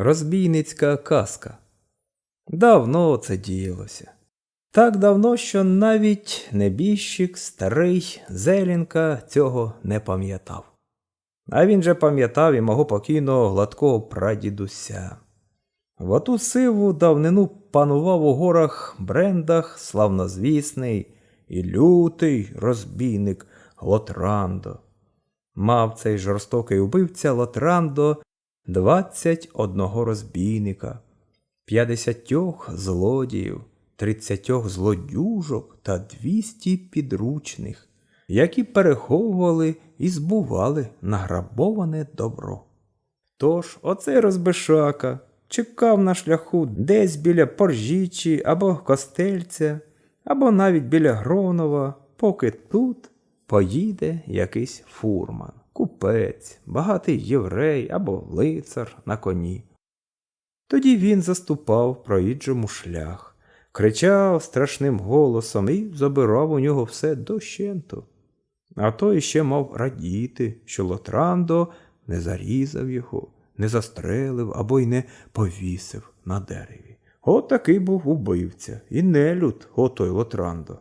Розбійницька казка. Давно це діялося. Так давно, що навіть небіжчик, старий Зелінка цього не пам'ятав. А він же пам'ятав і мого покійного гладкого прадідуся. В оту сиву давнину панував у горах Брендах славнозвісний і лютий розбійник Лотрандо. Мав цей жорстокий убивця Лотрандо двадцять одного розбійника, п'ятдесятьох злодіїв, тридцятьох злодюжок та двісті підручних, які переховували і збували награбоване добро. Тож оцей розбишака чекав на шляху десь біля Поржічі або Костельця, або навіть біля Гронова, поки тут поїде якийсь фурман, купець, багатий єврей або лицар на коні. Тоді він заступав проїжджому шлях, кричав страшним голосом і забирав у нього все дощенту. А той ще мав радіти, що Лотрандо не зарізав його, не застрелив або й не повісив на дереві. От був убивця, і нелюд, отой Лотрандо.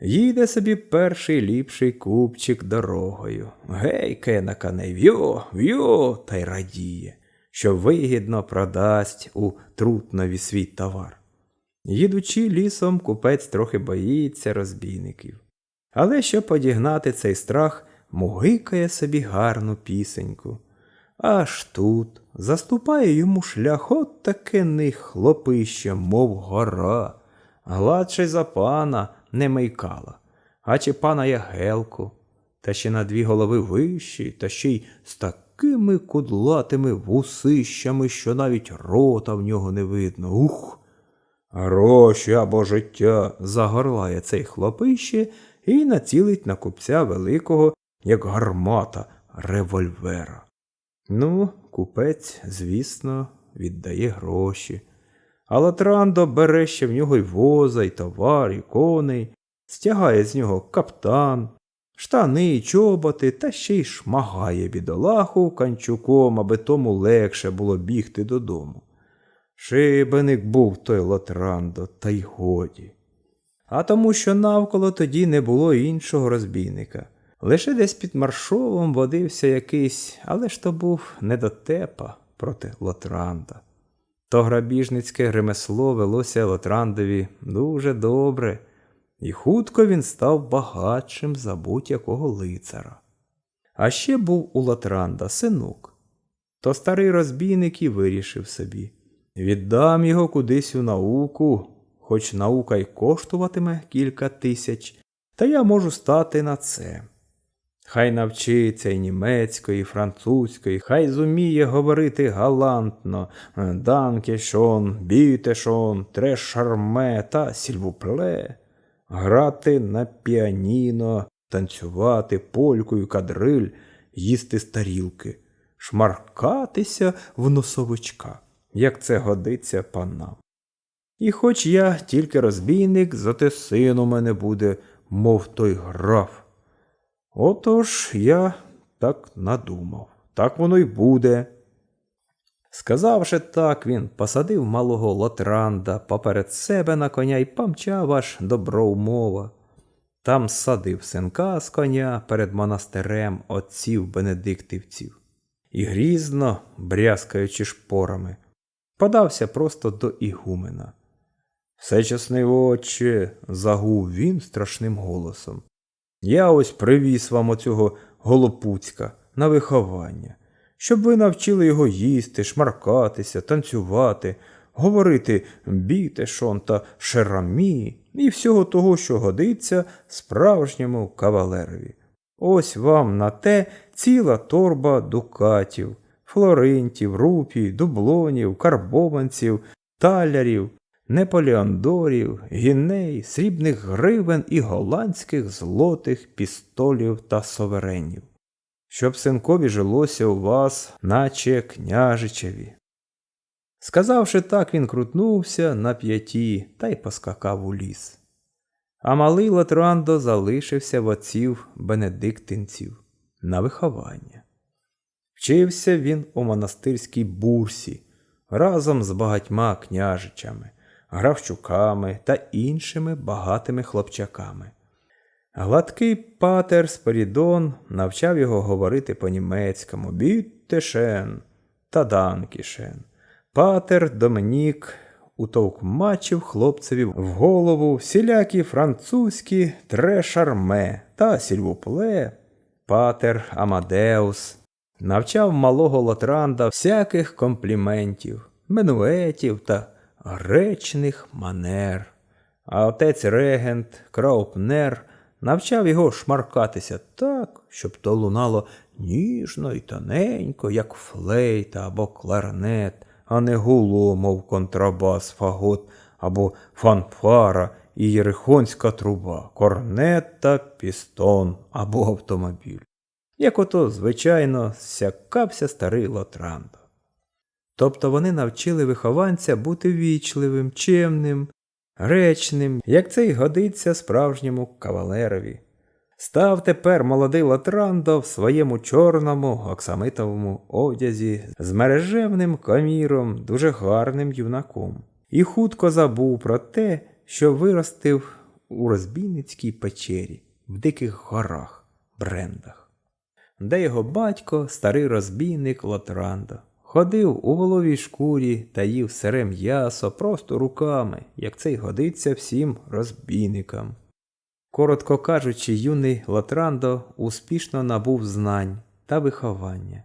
Їде собі перший ліпший купчик дорогою. Гейке на коней, в'йо, в'йо, та й радіє, що вигідно продасть у трутнові свій товар. Їдучи лісом, купець трохи боїться розбійників. Але щоб подігнати цей страх, мугикає собі гарну пісеньку. Аж тут заступає йому шлях от таке них хлопище, мов гора, гладше за пана не майкала, а чи пана Ягелку, та ще на дві голови вищі, та ще й з такими кудлатими вусищами, що навіть рота в нього не видно. Ух! Гроші або життя, загорлає цей хлопище і націлить на купця великого, як гармата, револьвера. Ну, купець, звісно, віддає гроші. А Латрандо бере ще в нього й воза, й товар, і коней, стягає з нього каптан, штани, й чоботи та ще й шмагає бідолаху канчуком, аби тому легше було бігти додому. Шибеник був той Лотрандо, та й годі. А тому, що навколо тоді не було іншого розбійника. Лише десь під маршовом водився якийсь, але ж то був недотепа проти Лотранда. То грабіжницьке ремесло велося Лотрандові дуже добре, і хутко він став багатшим за будь-якого лицара. А ще був у Лотранда синок. То старий розбійник і вирішив собі віддам його кудись у науку, хоч наука й коштуватиме кілька тисяч, та я можу стати на це. Хай навчиться і німецької, і французької, хай зуміє говорити галантно данкешон, бітешон, трешарме та сільвупле, грати на піаніно, танцювати полькою кадриль, їсти з тарілки, шмаркатися в носовичка, як це годиться панам. І хоч я тільки розбійник, зате син у мене буде, мов той граф. Отож я так надумав, так воно й буде. Сказавши так, він посадив малого Лотранда поперед себе на коня й помчав аж до Броумова. Там садив синка з коня перед монастирем отців бенедиктівців і грізно, брязкаючи шпорами, подався просто до Ігумена. Всечесний отче, загув він страшним голосом. Я ось привіз вам оцього голопуцька на виховання, щоб ви навчили його їсти, шмаркатися, танцювати, говорити бітешон та шерамі і всього того, що годиться справжньому кавалерові. Ось вам на те ціла торба дукатів, флоринтів, рупій, дублонів, карбованців, талярів, неполіандорів, гіней, срібних гривен і голландських злотих пістолів та соверенів, щоб синкові жилося у вас, наче княжичеві. Сказавши так, він крутнувся на п'яті та й поскакав у ліс. А малий Латрандо залишився в отців бенедиктинців на виховання. Вчився він у монастирській бурсі, разом з багатьма княжичами, гравчуками та іншими багатими хлопчаками. Гладкий патер Спорідон навчав його говорити по-німецькому «Біттешен» та «Данкішен». Патер Домінік утовкмачив хлопцеві в голову всілякі французькі трешарме та сільвупле. Патер Амадеус навчав малого Лотранда всяких компліментів, менуетів та гречних манер. А отець регент Краупнер навчав його шмаркатися так, щоб то лунало ніжно і тоненько, як флейта або кларнет, а не гуло, мов контрабас, фагот або фанфара і єрихонська труба, корнет пістон або автомобіль. Як ото, звичайно, сякався старий Лотрандо. Тобто вони навчили вихованця бути вічливим, чемним, речним, як це й годиться справжньому кавалерові. Став тепер молодий Латрандо в своєму чорному оксамитовому одязі з мережевним коміром, дуже гарним юнаком, і хутко забув про те, що виростив у розбійницькій печері в диких горах, брендах, де його батько, старий розбійник Лотрандо, ходив у воловій шкурі та їв сире м'ясо просто руками, як це й годиться всім розбійникам. Коротко кажучи, юний Лотрандо успішно набув знань та виховання.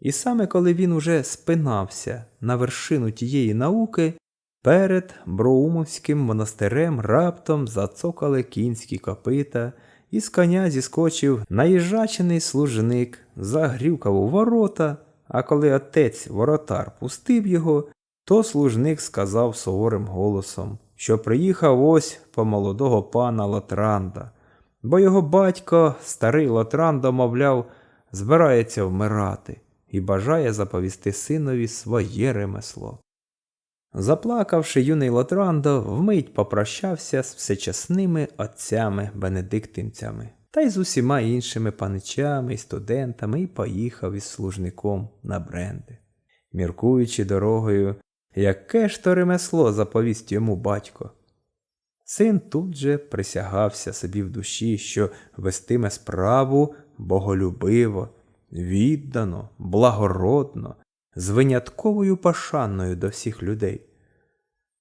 І саме коли він уже спинався на вершину тієї науки, перед Броумовським монастирем раптом зацокали кінські копита, і з коня зіскочив наїжачений служник, загрюкав у ворота, а коли отець воротар пустив його, то служник сказав суворим голосом що приїхав ось по молодого пана Лотранда, бо його батько, старий Лотрандо, мовляв, збирається вмирати і бажає заповісти синові своє ремесло. Заплакавши, юний Лотрандо вмить попрощався з всечасними отцями бенедиктинцями та й з усіма іншими паничами і студентами і поїхав із служником на бренди. Міркуючи дорогою, Яке ж то ремесло заповість йому батько? Син тут же присягався собі в душі, що вестиме справу боголюбиво, віддано, благородно, з винятковою пошаною до всіх людей.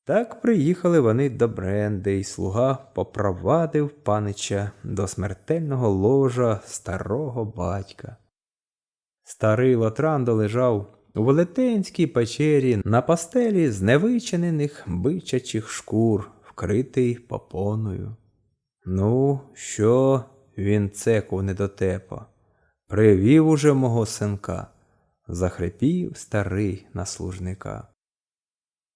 Так приїхали вони до Бренди, і слуга попровадив панича до смертельного ложа старого батька. Старий Лотрандо лежав у велетенській печері на пастелі з невичинених бичачих шкур, вкритий попоною. Ну, що він цеку недотепа? Привів уже мого синка, захрипів старий на служника.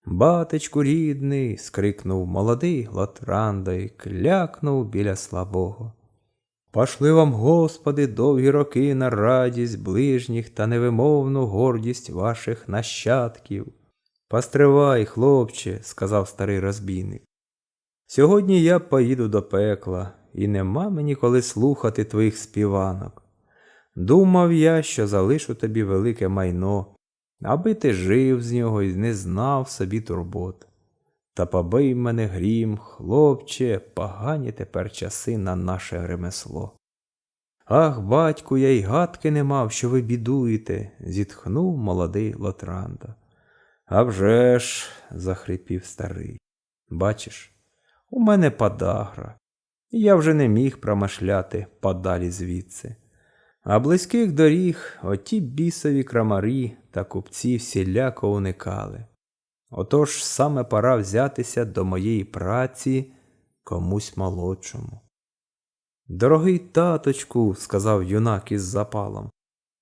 Батечку рідний, скрикнув молодий Лотранда і клякнув біля слабого. Пошли вам, Господи, довгі роки на радість ближніх та невимовну гордість ваших нащадків. Постривай, хлопче, сказав старий розбійник. Сьогодні я поїду до пекла, і нема мені коли слухати твоїх співанок. Думав я, що залишу тобі велике майно, аби ти жив з нього і не знав собі турбот. Та побий мене грім, хлопче, погані тепер часи на наше ремесло. Ах, батьку, я й гадки не мав, що ви бідуєте, зітхнув молодий Лотранда. «А вже ж», – захрипів старий. Бачиш, у мене подагра, і я вже не міг промашляти подалі звідси. А близьких доріг оті бісові крамарі та купці всіляко уникали. Отож саме пора взятися до моєї праці комусь молодшому. Дорогий таточку, сказав юнак із запалом,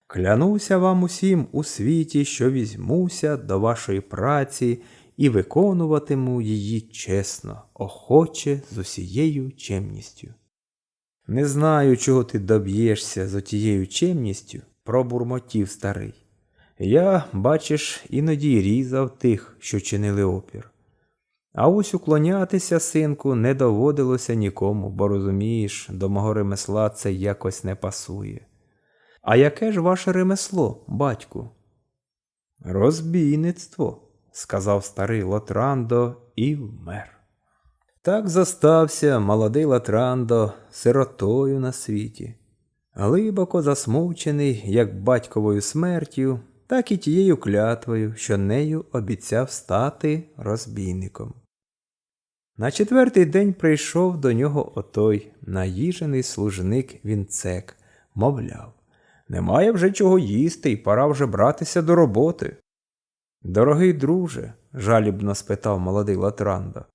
клянуся вам усім у світі, що візьмуся до вашої праці і виконуватиму її чесно, охоче з усією чемністю. Не знаю, чого ти доб'єшся з отією чемністю, пробурмотів старий. Я, бачиш, іноді різав тих, що чинили опір. А ось уклонятися, синку, не доводилося нікому, бо розумієш, до мого ремесла це якось не пасує. А яке ж ваше ремесло, батьку? Розбійництво, сказав старий Лотрандо і вмер. Так зостався молодий Латрандо сиротою на світі, глибоко засмучений як батьковою смертю, так і тією клятвою, що нею обіцяв стати розбійником. На четвертий день прийшов до нього отой наїжений служник Вінцек, мовляв, немає вже чого їсти і пора вже братися до роботи. Дорогий друже, жалібно спитав молодий Латрандо,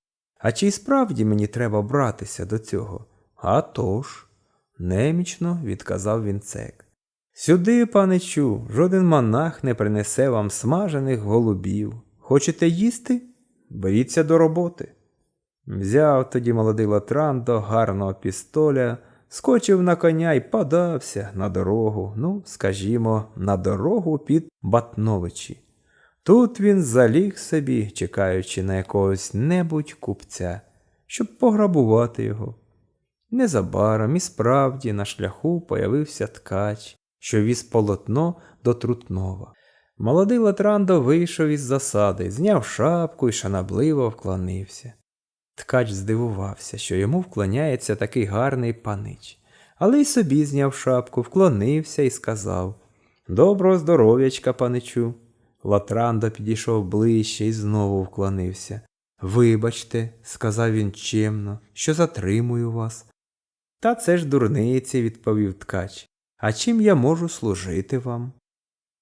а чи й справді мені треба братися до цього? «А тож», – немічно відказав Вінцек. Сюди, паничу, жоден монах не принесе вам смажених голубів. Хочете їсти? Беріться до роботи. Взяв тоді молодий Латрандо гарного пістоля, скочив на коня і подався на дорогу, ну, скажімо, на дорогу під Батновичі. Тут він заліг собі, чекаючи на якогось небудь купця, щоб пограбувати його. Незабаром і справді на шляху появився ткач, що віз полотно до Трутнова. Молодий Латрандо вийшов із засади, зняв шапку і шанобливо вклонився. Ткач здивувався, що йому вклоняється такий гарний панич, але й собі зняв шапку, вклонився і сказав Доброго здоров'ячка, паничу. Латрандо підійшов ближче і знову вклонився. Вибачте, сказав він чемно, що затримую вас. Та це ж дурниці, відповів ткач. А чим я можу служити вам?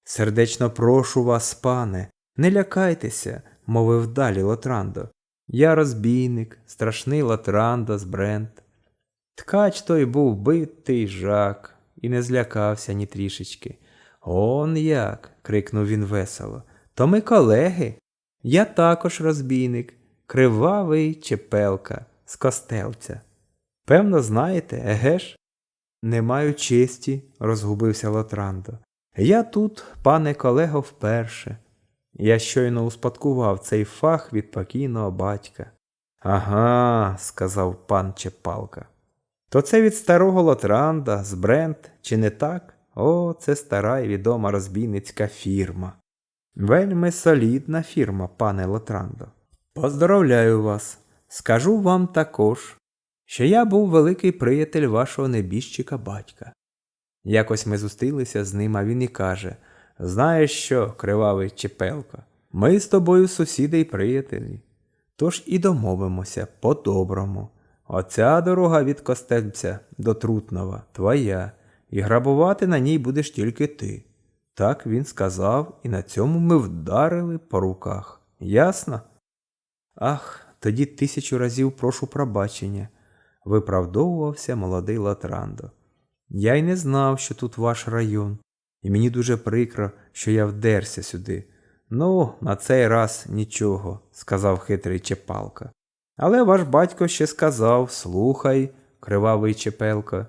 Сердечно прошу вас, пане, не лякайтеся, мовив далі Латрандо. Я розбійник, страшний Латрандо з Брент. Ткач той був битий жак і не злякався ні трішечки. Он як. крикнув він весело. То ми колеги. Я також розбійник, кривавий чепелка з костелця. Певно, знаєте, еге ж? Не маю честі, розгубився Лотрандо. Я тут, пане колего, вперше. Я щойно успадкував цей фах від покійного батька. Ага, сказав пан Чепалка. То це від старого Лотранда з Брент, чи не так? О, це стара і відома розбійницька фірма. Вельми солідна фірма, пане Лотрандо. Поздоровляю вас. Скажу вам також, що я був великий приятель вашого небіжчика батька. Якось ми зустрілися з ним, а він і каже Знаєш що, кривавий Чепелко, ми з тобою сусіди й приятелі. Тож і домовимося по-доброму. Оця дорога від Костельця до Трутнова твоя, і грабувати на ній будеш тільки ти. Так він сказав, і на цьому ми вдарили по руках. Ясно? Ах, тоді тисячу разів прошу пробачення, виправдовувався молодий Латрандо. Я й не знав, що тут ваш район, і мені дуже прикро, що я вдерся сюди. Ну, на цей раз нічого, сказав хитрий Чепалка. Але ваш батько ще сказав слухай, кривавий Чепелка,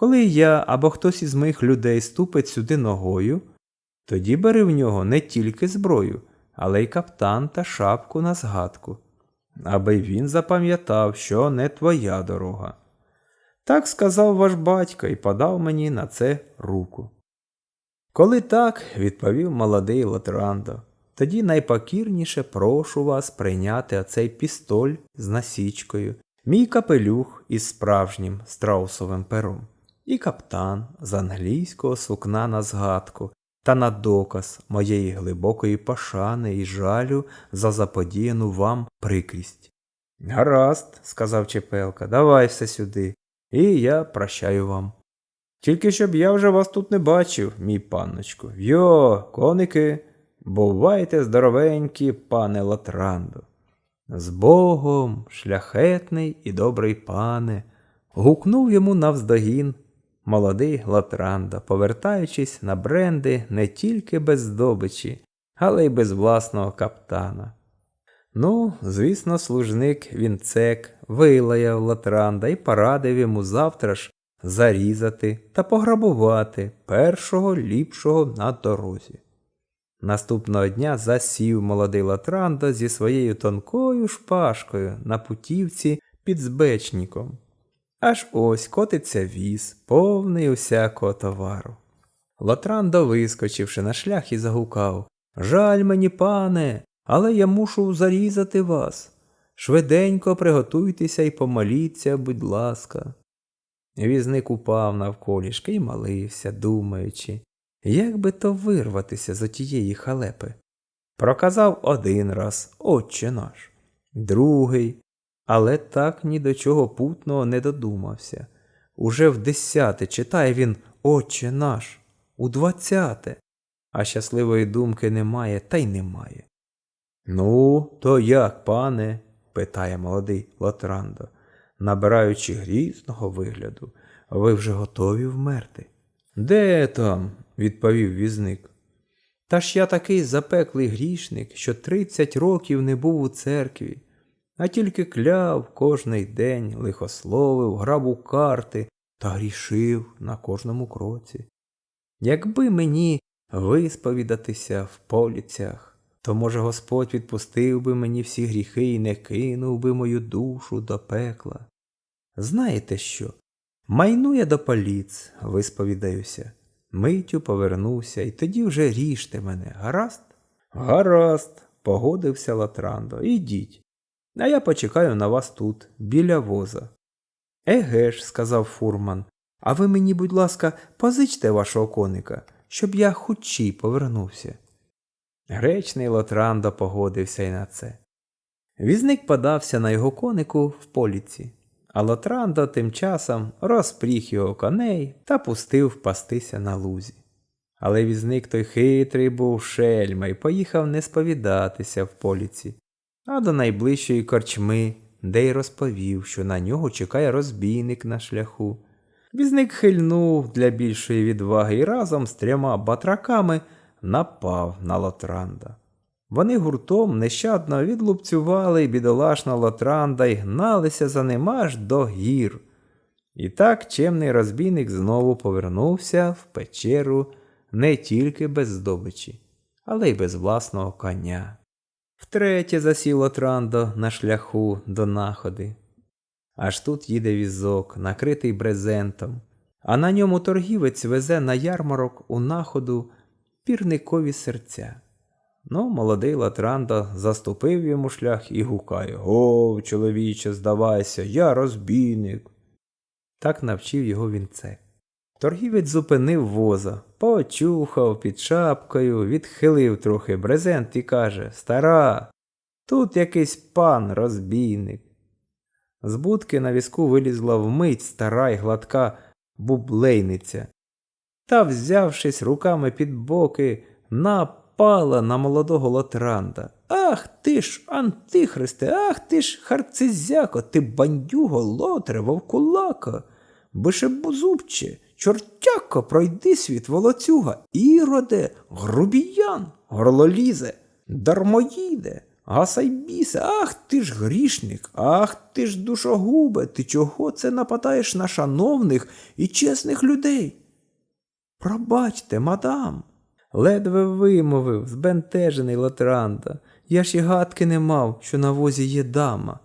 коли я або хтось із моїх людей ступить сюди ногою, тоді бери в нього не тільки зброю, але й каптан та шапку на згадку, аби він запам'ятав, що не твоя дорога. Так сказав ваш батько і подав мені на це руку. Коли так, відповів молодий Латрандо, тоді найпокірніше прошу вас прийняти оцей пістоль з насічкою, мій капелюх із справжнім страусовим пером, і каптан з англійського сукна на згадку та на доказ моєї глибокої пошани і жалю за заподіяну вам прикрість. Гаразд, сказав Чепелка, давай все сюди, і я прощаю вам. Тільки щоб я вже вас тут не бачив, мій панночку. Йо, коники, бувайте здоровенькі, пане Латрандо. З Богом, шляхетний і добрий пане, гукнув йому навздогін молодий Латранда, повертаючись на бренди не тільки без здобичі, але й без власного каптана. Ну, звісно, служник Вінцек вилаяв Латранда і порадив йому завтра ж зарізати та пограбувати першого ліпшого на дорозі. Наступного дня засів молодий Латранда зі своєю тонкою шпажкою на путівці під збечником. Аж ось котиться віз, повний усякого товару. Латрандо, вискочивши на шлях і загукав Жаль мені, пане, але я мушу зарізати вас. Швиденько приготуйтеся і помоліться, будь ласка. Візник упав навколішки і молився, думаючи, як би то вирватися з отієї халепи. Проказав один раз Отче наш, другий, але так ні до чого путного не додумався. Уже в десяте читає він Отче наш, у двадцяте, а щасливої думки немає та й немає. Ну, то як, пане? питає молодий Лотрандо, набираючи грізного вигляду, ви вже готові вмерти. Де там? відповів візник. Та ж я такий запеклий грішник, що тридцять років не був у церкві, а тільки кляв кожний день, лихословив, грав у карти та грішив на кожному кроці. Якби мені висповідатися в поліцях, то, може, Господь відпустив би мені всі гріхи і не кинув би мою душу до пекла. Знаєте що? Майну я до поліц, висповідаюся. Миттю повернуся, і тоді вже ріжте мене, гаразд? Гаразд, погодився Латрандо. Ідіть. А я почекаю на вас тут, біля воза. Еге ж, сказав фурман, а ви мені, будь ласка, позичте вашого коника, щоб я хучі повернувся. Гречний Лотрандо погодився й на це. Візник подався на його конику в поліці, а Лотрандо тим часом розпріг його коней та пустив пастися на лузі. Але візник той хитрий був шельма і поїхав не сповідатися в поліці, а до найближчої корчми, де й розповів, що на нього чекає розбійник на шляху. Візник хильнув для більшої відваги і разом з трьома батраками напав на Лотранда. Вони гуртом нещадно відлупцювали бідолашного Лотранда і гналися за ним аж до гір. І так чемний розбійник знову повернувся в печеру не тільки без здобичі, але й без власного коня. Втретє засів Лотрандо на шляху до находи. Аж тут їде візок, накритий брезентом, а на ньому торгівець везе на ярмарок у находу пірникові серця. Ну, молодий Латрандо заступив йому шлях і гукає Гов, чоловіче, здавайся, я розбійник. Так навчив його вінце. Торгівець зупинив воза, почухав під шапкою, відхилив трохи брезент і каже Стара, тут якийсь пан розбійник. З будки на візку вилізла вмить стара й гладка бублейниця. Та, взявшись руками під боки, напала на молодого Лотранда. Ах ти ж, антихристе, ах ти ж, харцизяко, ти бандюго, лотре, вовкулако, бишебузубче, чортяко, пройди світ волоцюга, іроде, грубіян, горлолізе, дармоїде. Гасайбісе, ах ти ж грішник, ах ти ж душогубе, ти чого це нападаєш на шановних і чесних людей? Пробачте, мадам, ледве вимовив збентежений Латранда. Я ж і гадки не мав, що на возі є дама.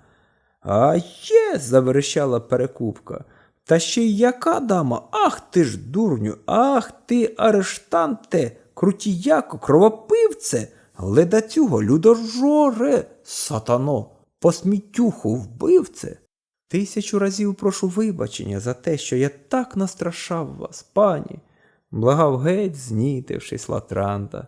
А є, заверещала перекупка. Та ще й яка дама? Ах ти ж, дурню, ах ти, арештанте, крутіяко, кровопивце, ледацюго, людожоре, сатано, посмітюху, вбивце. Тисячу разів прошу вибачення за те, що я так настрашав вас, пані, благав геть, знітившись Латранта.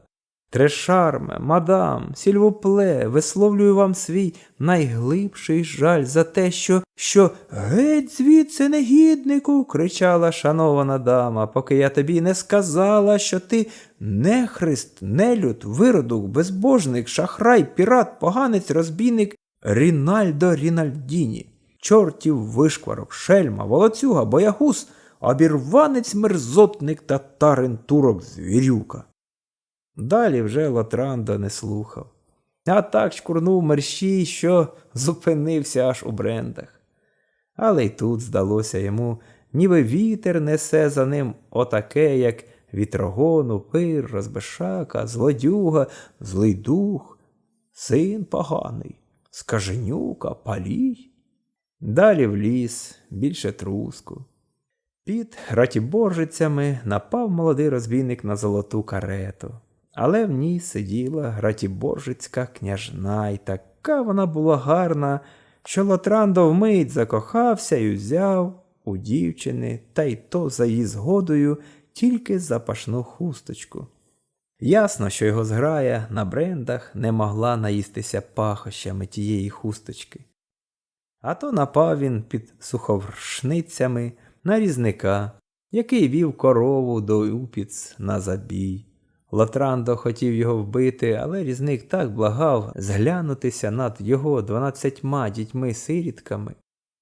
Трешарме, мадам, сільвопле, висловлюю вам свій найглибший жаль за те, що, що геть звідси негіднику, кричала шанована дама, поки я тобі не сказала, що ти нехрист, нелюд, виродок, безбожник, шахрай, пірат, поганець, розбійник Рінальдо Рінальдіні, чортів вишкварок, шельма, волоцюга, боягуз, обірванець, мерзотник, татарин, турок, звірюка. Далі вже Латрандо не слухав. А так шкурнув мерщій, що зупинився аж у брендах. Але й тут здалося йому, ніби вітер несе за ним отаке, як вітрогон, упир, розбешака, злодюга, злий дух, син поганий, скаженюка, палій. Далі в ліс, більше труску. Під ратіборжицями напав молодий розбійник на золоту карету. Але в ній сиділа ратіборжицька княжна, і така вона була гарна, що Лотрандо вмить закохався і взяв у дівчини, та й то за її згодою тільки запашну хусточку. Ясно, що його зграя на брендах не могла наїстися пахощами тієї хусточки. А то напав він під суховршницями на різника, який вів корову до Упіц на забій. Лотрандо хотів його вбити, але різник так благав зглянутися над його дванадцятьма дітьми-сирітками.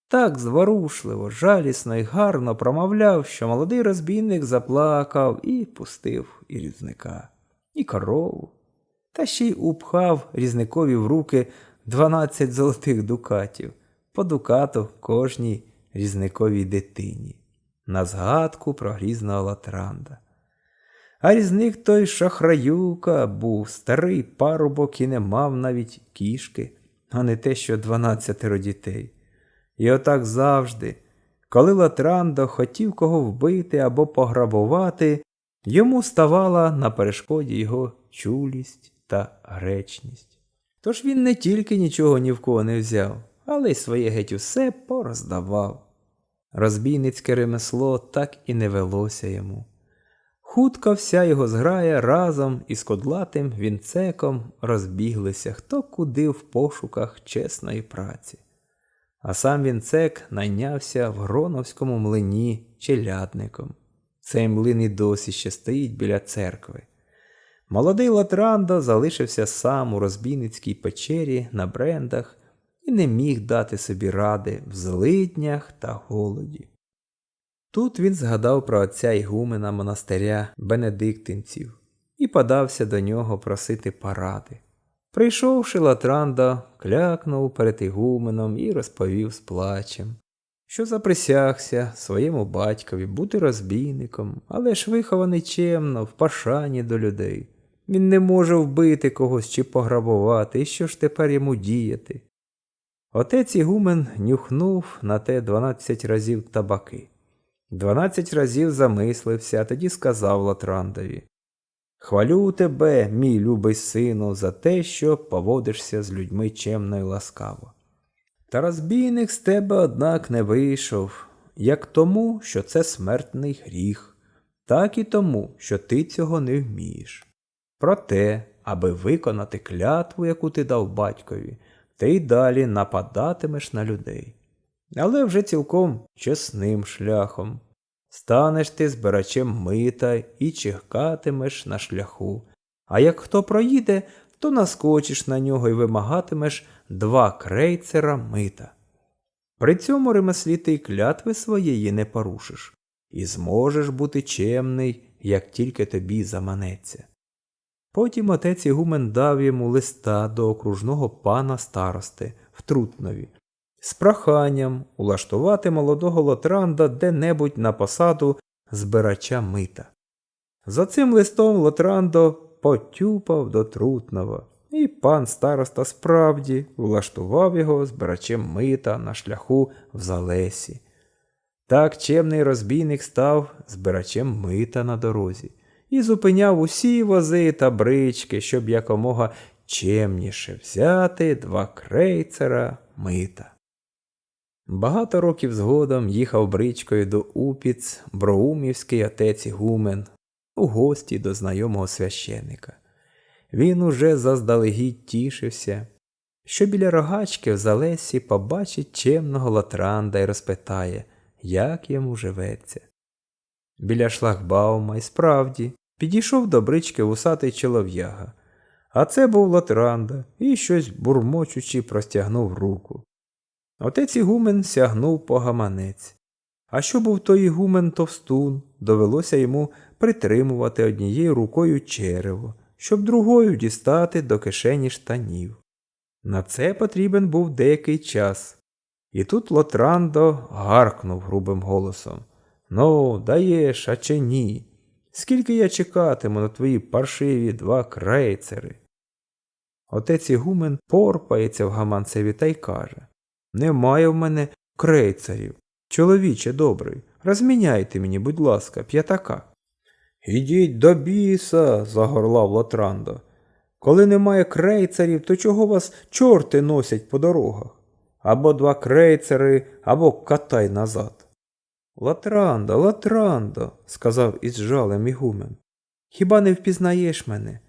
Так зворушливо, жалісно і гарно промовляв, що молодий розбійник заплакав і пустив і різника, і корову. Та ще й упхав різникові в руки дванадцять золотих дукатів, по дукату кожній різниковій дитині, на згадку про грізного Латранда. А різник той шахраюка був старий парубок і не мав навіть кішки, а не те, що дванадцятеро дітей. І отак завжди, коли Латрандо хотів кого вбити або пограбувати, йому ставала на перешкоді його чулість та гречність. Тож він не тільки нічого ні в кого не взяв, але й своє геть усе пороздавав. Розбійницьке ремесло так і не велося йому. Хутко вся його зграя разом із кодлатим вінцеком розбіглися хто куди в пошуках чесної праці. А сам вінцек найнявся в Гроновському млині челядником. Цей млин і досі ще стоїть біля церкви. Молодий Латрандо залишився сам у розбійницькій печері на брендах і не міг дати собі ради в злиднях та голоді. Тут він згадав про отця Ігумена монастиря бенедиктинців і подався до нього просити поради. Прийшовши Латрандо, клякнув перед Ігуменом і розповів з плачем, що заприсягся своєму батькові бути розбійником, але ж вихований чемно, в пашані до людей. Він не може вбити когось чи пограбувати, і що ж тепер йому діяти? Отець Ігумен нюхнув на те дванадцять разів табаки. Дванадцять разів замислився, тоді сказав Латрандові Хвалю тебе, мій любий сину, за те, що поводишся з людьми чемно й ласкаво. Та розбійник з тебе, однак, не вийшов, як тому, що це смертний гріх, так і тому, що ти цього не вмієш. Проте, аби виконати клятву, яку ти дав батькові, ти й далі нападатимеш на людей. Але вже цілком чесним шляхом. Станеш ти збирачем мита і чихкатимеш на шляху. А як хто проїде, то наскочиш на нього і вимагатимеш два крейцера мита. При цьому ремеслі ти й клятви своєї не порушиш, і зможеш бути чемний, як тільки тобі заманеться. Потім отець Ігумен дав йому листа до окружного пана старости в Трутнові з проханням улаштувати молодого Лотранда де-небудь на посаду збирача мита. За цим листом Лотрандо потюпав до Трутнова, і пан староста справді влаштував його збирачем мита на шляху в Залесі. Так чемний розбійник став збирачем мита на дорозі і зупиняв усі вози та брички, щоб якомога чемніше взяти два крейцера мита. Багато років згодом їхав бричкою до Упіц Броумівський отець Гумен у гості до знайомого священика. Він уже заздалегідь тішився, що біля рогачки в залесі побачить чемного латранда і розпитає, як йому живеться. Біля шлагбаума й справді підійшов до брички вусатий чолов'яга, а це був латранда і щось бурмочучи простягнув руку. Отець Ігумен сягнув по гаманець. А що був той Ігумен товстун, довелося йому притримувати однією рукою черево, щоб другою дістати до кишені штанів. На це потрібен був деякий час. І тут Лотрандо гаркнув грубим голосом Ну, даєш, а чи ні? Скільки я чекатиму на твої паршиві два крейцери? Отець Ігумен порпається в гаманцеві та й каже немає в мене крейцарів. Чоловіче добрий, розміняйте мені, будь ласка, п'ятака. Ідіть до біса, загорлав Латрандо. Коли немає крейцерів, то чого вас чорти носять по дорогах? Або два крейцери, або катай назад. Латрандо, Латрандо, сказав із жалем ігумен. Хіба не впізнаєш мене?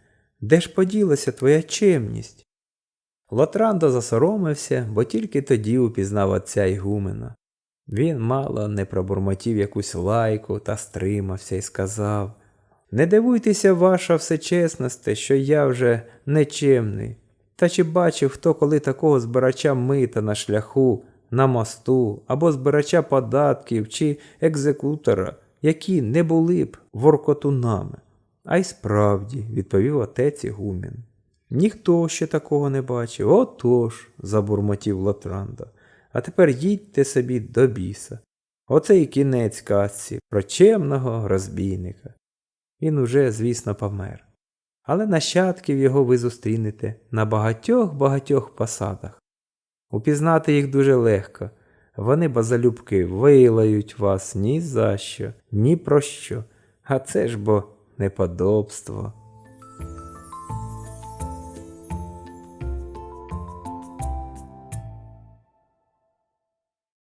Де ж поділася твоя чемність? Латрандо засоромився, бо тільки тоді упізнав отця ігумена. Він мало не пробурмотів якусь лайку та стримався і сказав Не дивуйтеся, ваша всечесносте, що я вже нечемний. Та чи бачив хто коли такого збирача мита на шляху, на мосту, або збирача податків чи екзекутора, які не були б воркотунами? А й справді, відповів отець Ігумен. Ніхто ще такого не бачив. Отож, забурмотів Латранда. А тепер їдьте собі до біса. Оце і кінець казці про чемного розбійника. Він уже, звісно, помер. Але нащадків його ви зустрінете на багатьох багатьох посадах. Упізнати їх дуже легко. Вони базалюбки вилають вас ні за що, ні про що. А це ж бо неподобство.